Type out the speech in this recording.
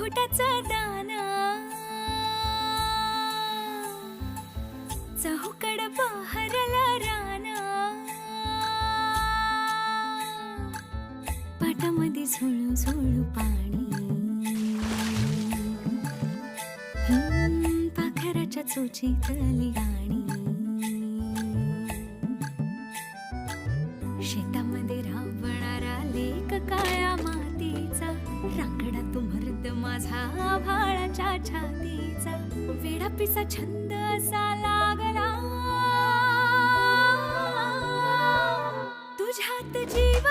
खोटाचा दाना. चहूकड बहरला राना. पाटामध्ये झुळू झुळू पाणी. हम्म, पाखराच्या चोचीतली गाणी शेतामध्ये राबणारा लेक काळा आभाळाच्या छातीचा वेडापिसा छंद असा लागला. तुझ्यात जीव